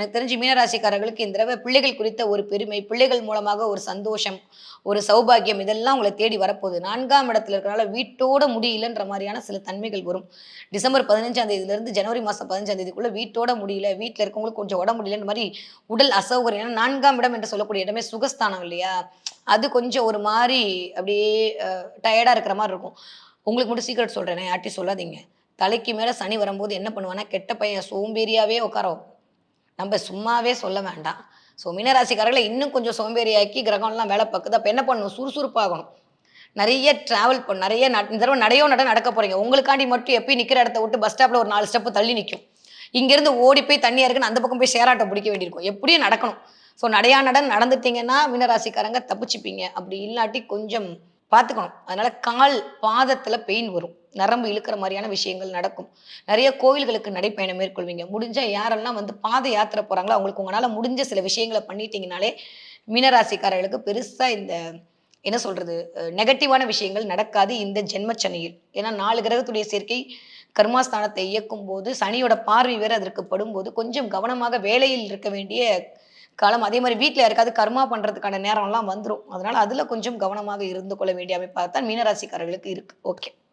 எனக்கு தெரிஞ்சு மீனராசிக்காரர்களுக்கு இந்த தடவை பிள்ளைகள் குறித்த ஒரு பெருமை பிள்ளைகள் மூலமாக ஒரு சந்தோஷம் ஒரு சௌபாகியம் இதெல்லாம் உங்களை தேடி வரப்போகுது. நான்காம் இடத்துல இருக்கிறனால வீட்டோட முடியலன்ற மாதிரியான சில தன்மைகள் வரும். டிசம்பர் பதினஞ்சாம் தேதியிலிருந்து ஜனவரி மாதம் பதினஞ்சாம் தேதிக்குள்ள வீட்டோட முடியல வீட்டில் இருக்கவங்களுக்கு கொஞ்சம் உடம்பு முடியலன்ற மாதிரி உடல் அசௌகரியம். ஏன்னா நான்காம் இடம் என்று சொல்லக்கூடிய இடமே சுகஸ்தானம் இல்லையா? அது கொஞ்சம் ஒரு மாதிரி அப்படியே டயர்டாக இருக்கிற மாதிரி இருக்கும். உங்களுக்கு மட்டும் சீக்கிரம் சொல்கிறேன் யார்ட்டி சொல்லாதீங்க. தலைக்கு மேலே சனி வரும்போது என்ன பண்ணுவானா கெட்ட பையன் சோம்பேறியாவே உட்கார நம்ம சும்மாவே சொல்ல வேண்டாம். ஸோ மீனராசிக்காரர்களை இன்னும் கொஞ்சம் சோம்பேறியாக்கி கிரகம்லாம் வேலை பார்க்குது. அப்போ என்ன பண்ணணும்? சுறுசுறுப்பாகணும். நிறைய ட்ராவல் பண்ண நிறைய இந்த தடவை நடையோ நட நடக்க போகிறீங்க உங்களுக்காண்டி மட்டும் எப்பயும் நிற்கிற இடத்த விட்டு பஸ் ஸ்டாப்பில் ஒரு நாலு ஸ்டெப்பு தள்ளி நிற்கும் இங்கேருந்து ஓடி போய் தண்ணியாக இருக்குன்னு அந்த பக்கம் போய் சேராட்டை பிடிக்க வேண்டியிருக்கும். எப்படியும் நடக்கணும். ஸோ நடையா நடன் நடந்துட்டீங்கன்னா மீனராசிக்காரங்க தப்பிச்சுப்பீங்க. அப்படி இல்லாட்டி கொஞ்சம் பார்த்துக்கணும் அதனால் கால் பாதத்தில் பெயின் வரும். நரம்பு இழுக்கிற மாதிரியான விஷயங்கள் நடக்கும். நிறைய கோயில்களுக்கு நடைப்பயணம் மேற்கொள்வீங்க. முடிஞ்ச யாரெல்லாம் வந்து பாத யாத்திரை போகிறாங்களோ அவங்களுக்கு உங்களால் முடிஞ்ச சில விஷயங்களை பண்ணிட்டீங்கனாலே மீனராசிக்காரர்களுக்கு பெருசாக இந்த என்ன சொல்கிறது நெகட்டிவான விஷயங்கள் நடக்காது இந்த ஜென்மச்சனையில். ஏன்னா நாலு கிரகத்துடைய சேர்க்கை கர்மாஸ்தானத்தை இயக்கும் போது சனியோட பார்வை வேறு அதற்கு படும்போது கொஞ்சம் கவனமாக வேலையில் இருக்க வேண்டிய காலம். அதே மாதிரி வீட்டில் யாருக்காவது கர்மா பண்ணுறதுக்கான நேரம்லாம் வந்துடும் அதனால் அதில் கொஞ்சம் கவனமாக இருந்து கொள்ள வேண்டிய அமைப்பாகத்தான் மீனராசிக்காரர்களுக்கு இருக்குது ஓகே.